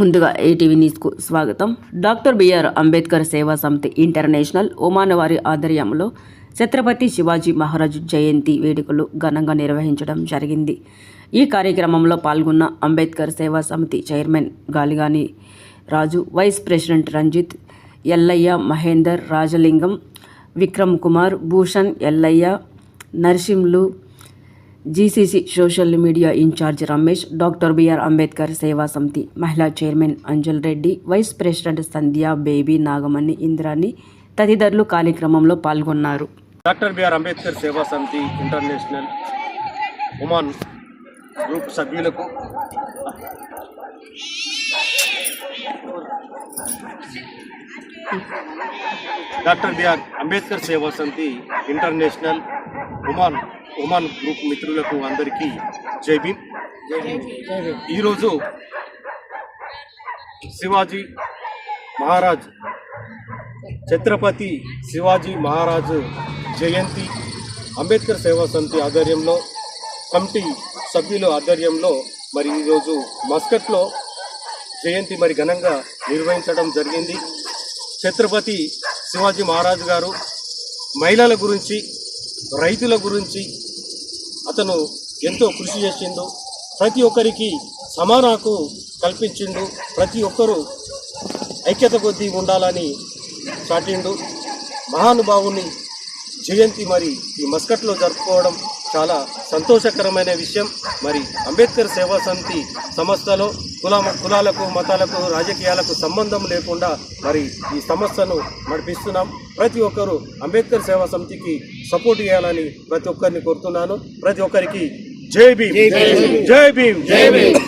ముందుగా ఏటీవీ న్యూస్కు స్వాగతం. Doctor BR Ambedkar Seva Samithi international ఓమానవారి ఆధ్వర్యంలో ఛత్రపతి శివాజీ మహారాజ్ జయంతి వేడుకలు ఘనంగా నిర్వహించడం జరిగింది. ఈ కార్యక్రమంలో పాల్గొన్న Ambedkar Seva Samithi chairman Galigani Raju vice president Ranjith Yellaiah Mahender Rajalingam Vikram Kumar Bhushan Yellaiah Narsimlu GCC social media incharge Ramesh doctor BR Ambedkar Seva Samithi మహిళా chairman Anjal Reddy vice president Sandhya Baby Nagamani Indrani తదితరులు కార్యక్రమంలో పాల్గొన్నారు. Doctor BR Ambedkar Seva Samithi international woman group సభ్యులకు doctor BR Ambedkar Seva Samithi international woman Oman group మిత్రులకు అందరికీ జై భీమ్. ఈరోజు శివాజీ మహారాజ్ ఛత్రపతి శివాజీ మహారాజు జయంతి అంబేద్కర్ సేవా సమితి ఆధ్వర్యంలో కమిటీ సభ్యుల ఆధ్వర్యంలో మరి ఈరోజు మస్కట్లో జయంతి మరి ఘనంగా నిర్వహించడం జరిగింది. ఛత్రపతి శివాజీ మహారాజు గారు మహిళల గురించి రైతుల గురించి అతను ఎంతో కృషి చేసిండు. ప్రతి ఒక్కరికి సమానాకు కల్పించిండు. ప్రతి ఒక్కరూ ఐక్యత కొద్దీ ఉండాలని చాటిండు. మహానుభావుని జయంతి మరి ఈ మస్కట్లో జరుపుకోవడం చాలా సంతోషకరమైన విషయం. మరి అంబేద్కర్ సేవా సమితి సంస్థలో కుల కులాలకు మతాలకు రాజకీయాలకు సంబంధం లేకుండా మరి ఈ సంస్థను నడిపిస్తున్నాం. ప్రతి ఒక్కరూ అంబేద్కర్ సేవా సమితికి సపోర్ట్ చేయాలని ప్రతి ఒక్కరిని కోరుతున్నాను. ప్రతి ఒక్కరికి జై భీమ్. జై భీమ్. జై భీమ్.